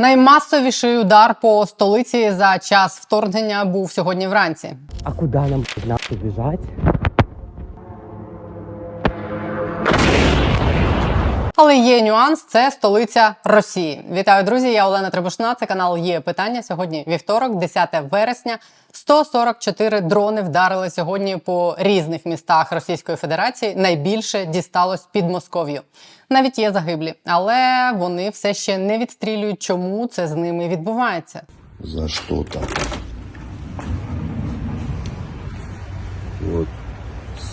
Наймасовіший удар по столиці за час вторгнення був сьогодні вранці. А куди нам нужно Але є нюанс, це столиця Росії. Вітаю, друзі! Я Олена Требушна. Це канал є питання. Сьогодні вівторок, 10 вересня. 144 дрони вдарили сьогодні по різних містах Російської Федерації. Найбільше дісталось під Москов'ю. Навіть є загиблі, але вони все ще не відстрілюють, чому це з ними відбувається. За что так? Вот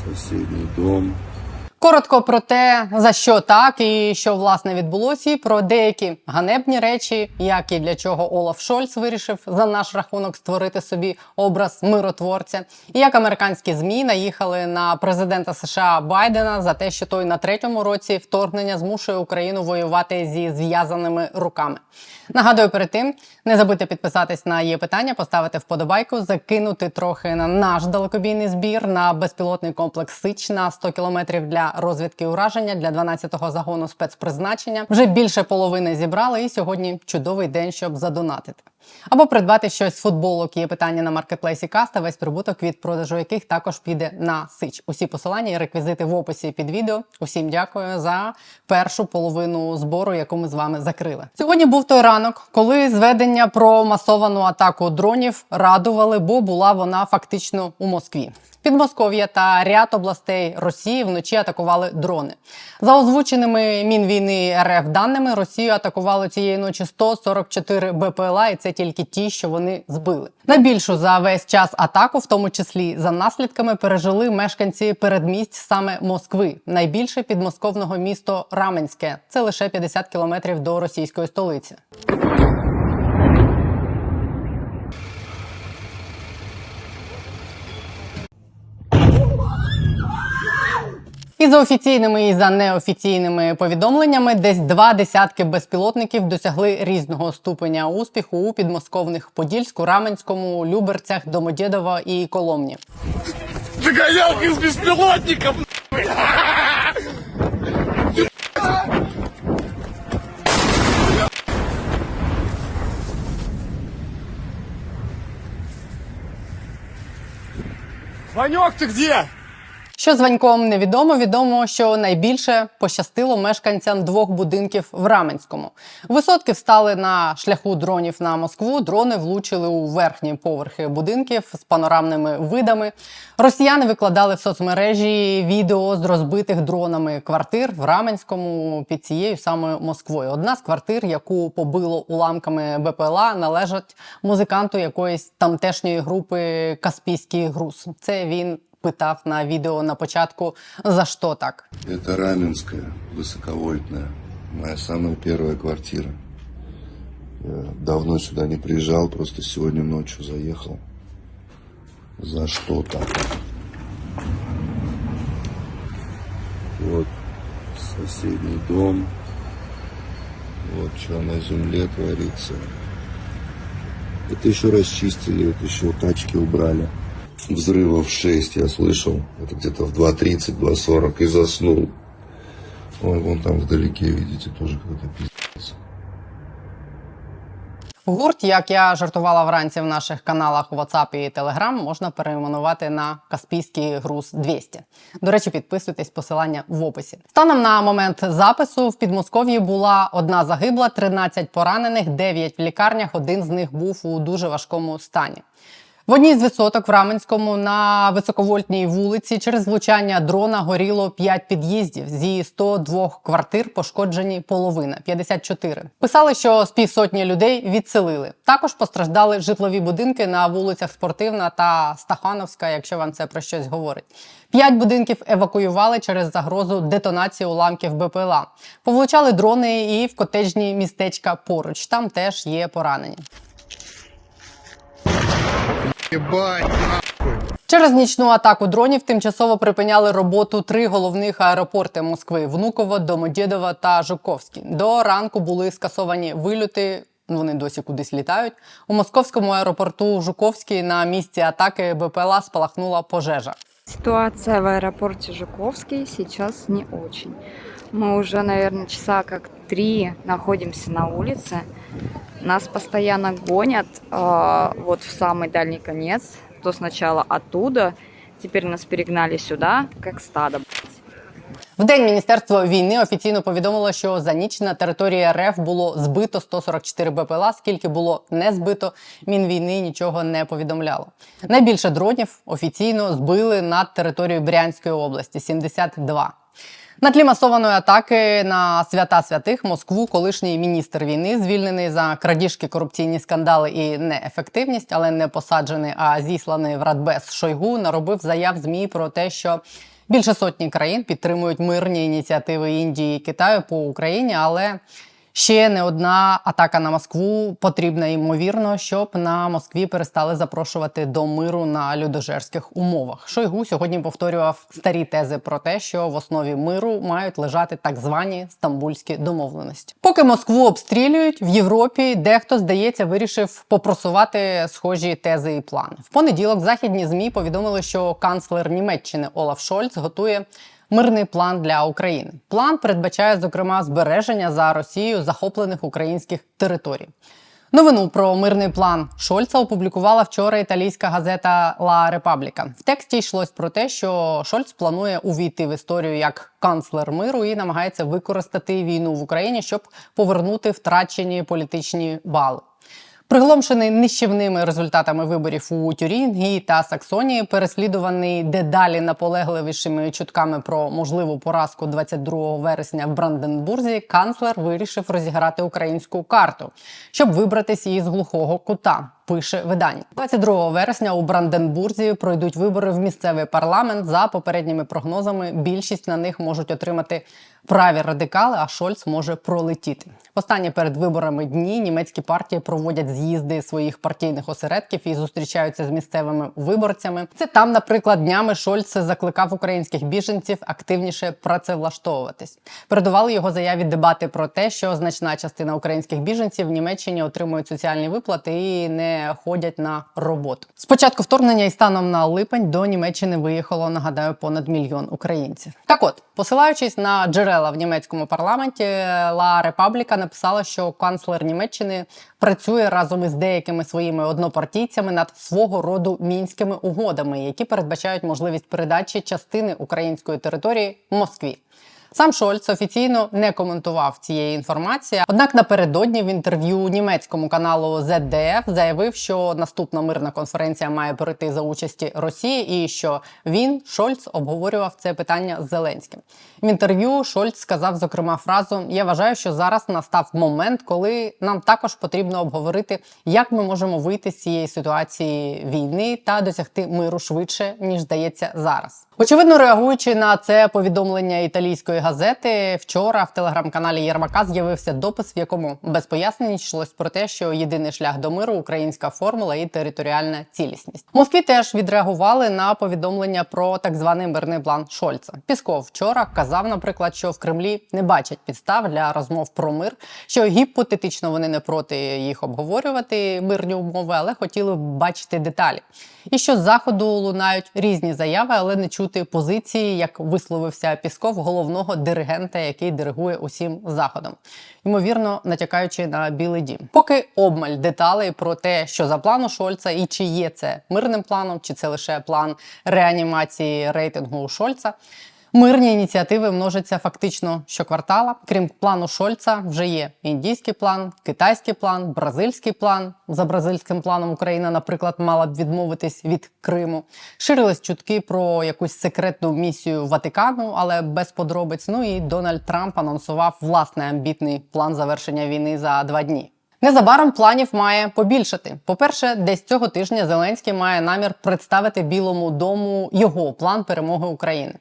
соседний дом. Коротко про те, за що так і що власне відбулося, і про деякі ганебні речі, як і для чого Олаф Шольц вирішив за наш рахунок створити собі образ миротворця, і як американські змі наїхали на президента США Байдена за те, що той на третьому році вторгнення змушує Україну воювати зі зв'язаними руками. Нагадую перед тим, не забудьте підписатись на є питання, поставити вподобайку, закинути трохи на наш далекобійний збір на безпілотний комплекс Сич на 100 кілометрів для розвідки ураження для 12-го загону спецпризначення. Вже більше половини зібрали, і сьогодні чудовий день, щоб задонатити. Або придбати щось з футболок. Є питання на маркетплейсі Каста, весь прибуток від продажу яких також піде на Сич. Усі посилання і реквізити в описі під відео. Усім дякую за першу половину збору, яку ми з вами закрили. Сьогодні був той ранок, коли зведення про масовану атаку дронів радували, бо була вона фактично у Москві. Підмосков'я та ряд областей Росії вночі атакували дрони. За озвученими Мінвійни РФ даними, Росію атакували цієї ночі 144 БПЛА, і це тільки ті, що вони збили. Найбільшу за весь час атаку, в тому числі за наслідками, пережили мешканці передмість саме Москви. Найбільше підмосковного місто Раменське. Це лише 50 кілометрів до російської столиці. За офіційними і за неофіційними повідомленнями, десь два десятки безпілотників досягли різного ступеня успіху у підмосковних Подільську, Раменському, Люберцях, Домодєдово і Коломні. Загонялка из беспилотников! Ванек, ты где? Що з Ваньком невідомо. Відомо, що найбільше пощастило мешканцям двох будинків в Раменському. Висотки встали на шляху дронів на Москву. Дрони влучили у верхні поверхи будинків з панорамними видами. Росіяни викладали в соцмережі відео з розбитих дронами квартир в Раменському під цією самою Москвою. Одна з квартир, яку побило уламками БПЛА, належать музиканту якоїсь тамтешньої групи Каспійський груз. Це він питав на відео на початку за що так. Это Раменская, высоковольтная. Моя самая первая квартира. Я давно сюда не приезжал, просто сегодня ночью заехал. За что так? Вот соседний дом. Вот что на земле творится. Это еще расчистили, это еще тачки убрали. Взрывов 6 я слышал. Это где-то в 2.30, 2.40 и заснул. Ой, вон там вдалеке, видите, тоже какой-то пиздец. Гурт, як я жартувала вранці в наших каналах WhatsApp і Telegram, можна перейменувати на Каспійський груз 200. До речі, підписуйтесь, посилання в описі. Станом на момент запису в Підмосков'ї була одна загибла, 13 поранених, 9 в лікарнях. Один з них був у дуже важкому стані. В одній з висоток в Раменському на високовольтній вулиці через влучання дрона горіло 5 під'їздів. Зі 102 квартир пошкоджені половина 54. Писали, що з півсотні людей відселили. Також постраждали житлові будинки на вулицях Спортивна та Стахановська, якщо вам це про щось говорить. П'ять будинків евакуювали через загрозу детонації уламків БПЛА. Повлучали дрони і в котеджні містечка поруч. Там теж є поранені. Через нічну атаку дронів тимчасово припиняли роботу три головних аеропорти Москви: Внуково, Домодєдово та Жуковський. До ранку були скасовані вильоти. Вони досі кудись літають. У московському аеропорту Жуковський на місці атаки БПЛА спалахнула пожежа. Ситуация в аэропорте Жуковский сейчас не очень. Мы уже, наверное, часа как три находимся на улице. Нас постоянно гонят э, вот в самый дальний конец. То сначала оттуда, теперь нас перегнали сюда, как стадо. В день міністерство війни офіційно повідомило, що за ніч на території РФ було збито 144 БПЛА. Скільки було не збито, мінвійни нічого не повідомляло. Найбільше дронів офіційно збили над територією Брянської області 72. На тлі масованої атаки на свята святих Москву, колишній міністр війни, звільнений за крадіжки, корупційні скандали і неефективність, але не посаджений, а зісланий в Радбез Шойгу, наробив заяв змі про те, що більше сотні країн підтримують мирні ініціативи Індії і Китаю по Україні, але ще не одна атака на Москву потрібна ймовірно, щоб на Москві перестали запрошувати до миру на людожерських умовах. Шойгу сьогодні повторював старі тези про те, що в основі миру мають лежати так звані стамбульські домовленості. Поки Москву обстрілюють в Європі, дехто здається вирішив попросувати схожі тези і плани. В понеділок західні змі повідомили, що канцлер Німеччини Олаф Шольц готує мирний план для України. План передбачає зокрема збереження за Росією захоплених українських територій. Новину про мирний план Шольца опублікувала вчора італійська газета La Repubblica. В тексті йшлось про те, що Шольц планує увійти в історію як канцлер миру і намагається використати війну в Україні, щоб повернути втрачені політичні бали. Пригломшений нищівними результатами виборів у Тюрінгії та Саксонії, переслідуваний дедалі наполегливішими чутками про можливу поразку 22 вересня в Бранденбурзі, канцлер вирішив розіграти українську карту, щоб вибратись із глухого кута. Пише видання 22 вересня у Бранденбурзі пройдуть вибори в місцевий парламент. За попередніми прогнозами, більшість на них можуть отримати праві радикали, а Шольц може пролетіти. Останні перед виборами дні німецькі партії проводять з'їзди своїх партійних осередків і зустрічаються з місцевими виборцями. Це там, наприклад, днями Шольц закликав українських біженців активніше працевлаштовуватись. Передували його заяві дебати про те, що значна частина українських біженців в Німеччині отримують соціальні виплати і не ходять на роботу. Спочатку вторгнення і станом на липень до Німеччини виїхало, нагадаю, понад мільйон українців. Так от, посилаючись на джерела в німецькому парламенті, La Repubblica написала, що канцлер Німеччини працює разом із деякими своїми однопартійцями над свого роду мінськими угодами, які передбачають можливість передачі частини української території Москві. Сам Шольц офіційно не коментував цієї інформації. Однак напередодні в інтерв'ю німецькому каналу ZDF заявив, що наступна мирна конференція має пройти за участі Росії, і що він Шольц обговорював це питання з Зеленським. В інтерв'ю Шольц сказав зокрема фразу: Я вважаю, що зараз настав момент, коли нам також потрібно обговорити, як ми можемо вийти з цієї ситуації війни та досягти миру швидше ніж здається зараз. Очевидно, реагуючи на це повідомлення італійської газети, вчора в телеграм-каналі Єрмака з'явився допис, в якому без пояснень йшлось про те, що єдиний шлях до миру українська формула і територіальна цілісність. Москві теж відреагували на повідомлення про так званий мирний план Шольца. Пісков вчора казав, наприклад, що в Кремлі не бачать підстав для розмов про мир, що гіпотетично вони не проти їх обговорювати мирні умови, але хотіли б бачити деталі. І що з заходу лунають різні заяви, але не чути позиції, як висловився Пісков, головного диригента, який диригує усім заходом, ймовірно, натякаючи на білий дім. Поки обмаль деталей про те, що за плану Шольца, і чи є це мирним планом, чи це лише план реанімації рейтингу Шольца. Мирні ініціативи множаться фактично щоквартала. Крім плану Шольца, вже є індійський план, китайський план, бразильський план. За бразильським планом Україна, наприклад, мала б відмовитись від Криму. Ширились чутки про якусь секретну місію Ватикану, але без подробиць. Ну і Дональд Трамп анонсував власний амбітний план завершення війни за два дні. Незабаром планів має побільшати. По-перше, десь цього тижня Зеленський має намір представити Білому дому його план перемоги України.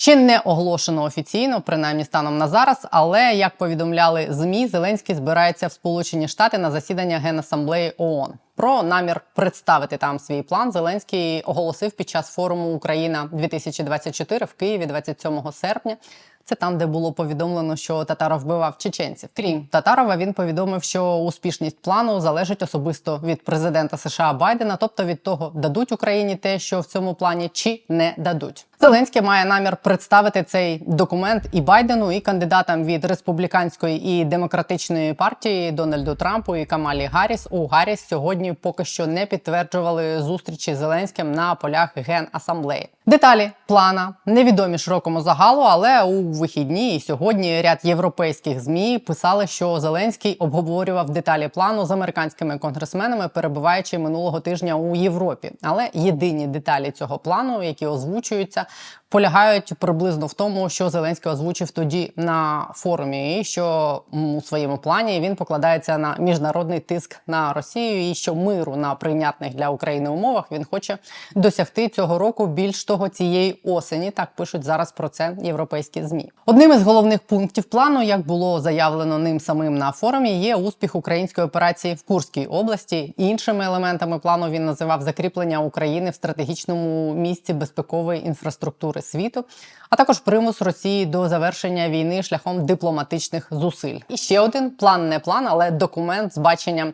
Ще не оголошено офіційно, принаймні станом на зараз. Але як повідомляли змі, Зеленський збирається в Сполучені Штати на засідання Генасамблеї ООН. Про намір представити там свій план Зеленський оголосив під час форуму Україна 2024 в Києві 27 серпня. Це там, де було повідомлено, що Татаров вбивав чеченців. Крім Татарова, він повідомив, що успішність плану залежить особисто від президента США Байдена, тобто від того, дадуть Україні те, що в цьому плані, чи не дадуть. Зеленський має намір представити цей документ і Байдену, і кандидатам від республіканської і демократичної партії Дональду Трампу і Камалі Гарріс. У Гарріс сьогодні поки що не підтверджували зустрічі з Зеленським на полях генасамблеї. Деталі плана невідомі широкому загалу, але у вихідні і сьогодні ряд європейських змі писали, що Зеленський обговорював деталі плану з американськими конгресменами, перебуваючи минулого тижня у Європі. Але єдині деталі цього плану, які озвучуються, полягають приблизно в тому, що Зеленський озвучив тоді на форумі, і що у своєму плані він покладається на міжнародний тиск на Росію, і що миру на прийнятних для України умовах він хоче досягти цього року. Більш того, цієї осені так пишуть зараз про це європейські змі. Одним із головних пунктів плану, як було заявлено ним самим на форумі, є успіх української операції в Курській області. Іншими елементами плану він називав закріплення України в стратегічному місці безпекової інфраструктури світу, а також примус Росії до завершення війни шляхом дипломатичних зусиль. І ще один план, не план, але документ з баченням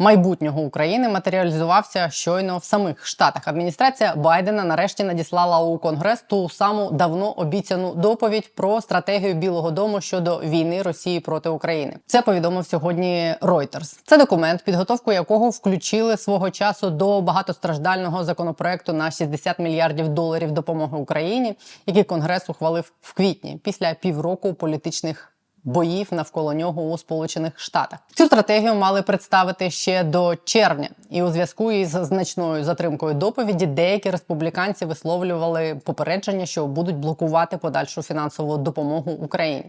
майбутнього України матеріалізувався щойно в самих штатах. Адміністрація Байдена нарешті надіслала у Конгрес ту саму давно обіцяну доповідь про стратегію Білого Дому щодо війни Росії проти України. Це повідомив сьогодні Reuters. Це документ, підготовку якого включили свого часу до багатостраждального законопроекту на 60 мільярдів доларів допомоги Україні, який Конгрес ухвалив в квітні після півроку політичних боїв навколо нього у Сполучених Штатах. Цю стратегію мали представити ще до червня, і у зв'язку із значною затримкою доповіді деякі республіканці висловлювали попередження, що будуть блокувати подальшу фінансову допомогу Україні.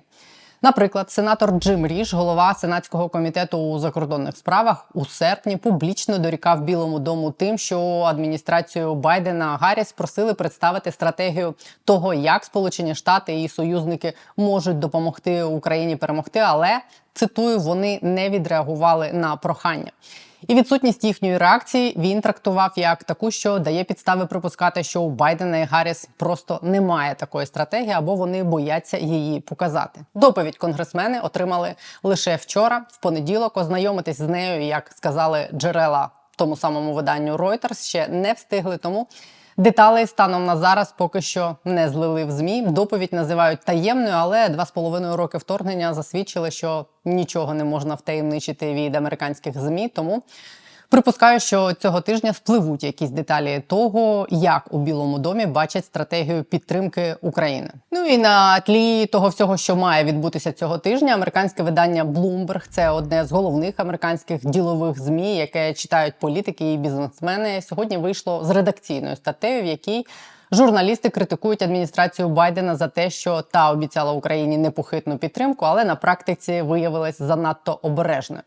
Наприклад, сенатор Джим Ріш, голова сенатського комітету у закордонних справах, у серпні публічно дорікав Білому дому тим, що адміністрацію Байдена Гарріс просили представити стратегію того, як Сполучені Штати і союзники можуть допомогти Україні перемогти, але цитую, вони не відреагували на прохання. І відсутність їхньої реакції він трактував як таку, що дає підстави припускати, що у Байдена і Гарріс просто немає такої стратегії, або вони бояться її показати. Доповідь конгресмени отримали лише вчора, в понеділок. Ознайомитись з нею, як сказали джерела тому самому виданню Reuters, ще не встигли. Тому Деталей станом на зараз поки що не злили в змі. Доповідь називають таємною, але два з половиною роки вторгнення засвідчили, що нічого не можна втаємничити від американських змі. Тому припускаю, що цього тижня спливуть якісь деталі того, як у Білому домі бачать стратегію підтримки України. Ну і на тлі того всього, що має відбутися цього тижня, американське видання Bloomberg – це одне з головних американських ділових змі, яке читають політики і бізнесмени. Сьогодні вийшло з редакційною статтею, в якій Журналісти критикують адміністрацію Байдена за те, що та обіцяла Україні непохитну підтримку, але на практиці виявилась занадто обережною.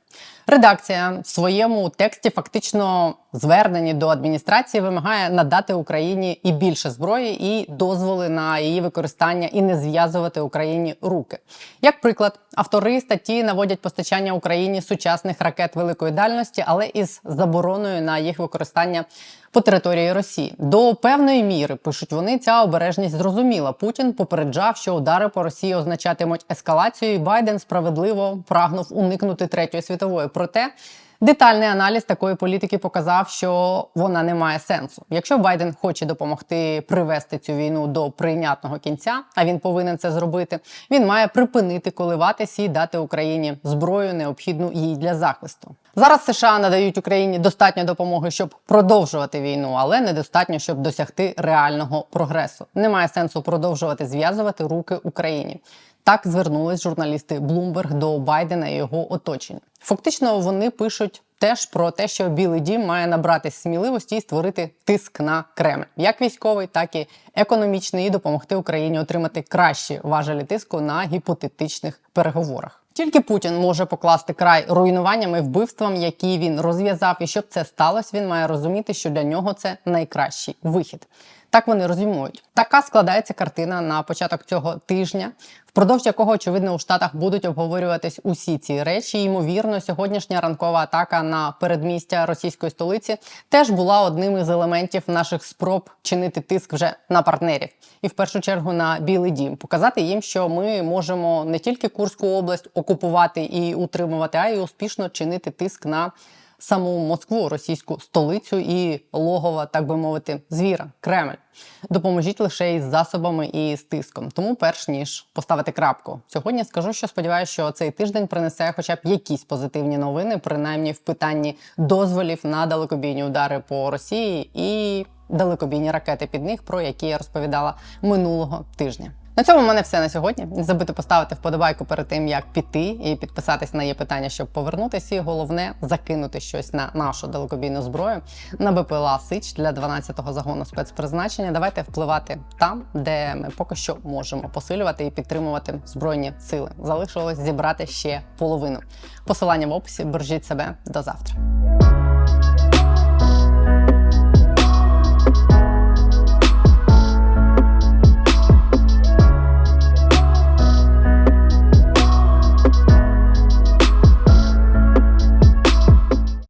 Редакція в своєму тексті фактично зверненні до адміністрації вимагає надати Україні і більше зброї, і дозволи на її використання, і не зв'язувати Україні руки. Як приклад, автори статті наводять постачання Україні сучасних ракет великої дальності, але із забороною на їх використання по території Росії. До певної міри пишуть вони, ця обережність зрозуміла. Путін попереджав, що удари по Росії означатимуть ескалацію, і Байден справедливо прагнув уникнути третьої світової. Проте детальний аналіз такої політики показав, що вона не має сенсу. Якщо Байден хоче допомогти привести цю війну до прийнятного кінця, а він повинен це зробити. Він має припинити коливатись і дати Україні зброю, необхідну їй для захисту. Зараз США надають Україні достатньо допомоги, щоб продовжувати війну, але недостатньо, щоб досягти реального прогресу. Немає сенсу продовжувати зв'язувати руки Україні. Так звернулись журналісти Bloomberg до Байдена і його оточення. Фактично, вони пишуть теж про те, що Білий Дім має набратись сміливості і створити тиск на Кремль, як військовий, так і економічний, і допомогти Україні отримати кращі важелі тиску на гіпотетичних переговорах. Тільки Путін може покласти край руйнуванням і вбивствам, які він розв'язав, і щоб це сталося, він має розуміти, що для нього це найкращий вихід. Так вони розуміють. Така складається картина на початок цього тижня, впродовж якого очевидно у штатах будуть обговорюватись усі ці речі. Ймовірно, сьогоднішня ранкова атака на передмістя російської столиці теж була одним із елементів наших спроб чинити тиск вже на партнерів, і в першу чергу на Білий Дім, показати їм, що ми можемо не тільки Курську область окупувати і утримувати, а й успішно чинити тиск на саму Москву, російську столицю і логово, так би мовити, звіра Кремль. Допоможіть лише із засобами і з тиском. Тому, перш ніж поставити крапку, сьогодні скажу, що сподіваюся, що цей тиждень принесе хоча б якісь позитивні новини, принаймні в питанні дозволів на далекобійні удари по Росії і далекобійні ракети під них, про які я розповідала минулого тижня. На цьому в мене все на сьогодні. Не забудьте поставити вподобайку перед тим, як піти, і підписатись на є питання, щоб повернутися. І головне закинути щось на нашу далекобійну зброю на БПЛА Сич для 12-го загону спецпризначення. Давайте впливати там, де ми поки що можемо посилювати і підтримувати збройні сили. Залишилось зібрати ще половину. Посилання в описі. Бережіть себе до завтра.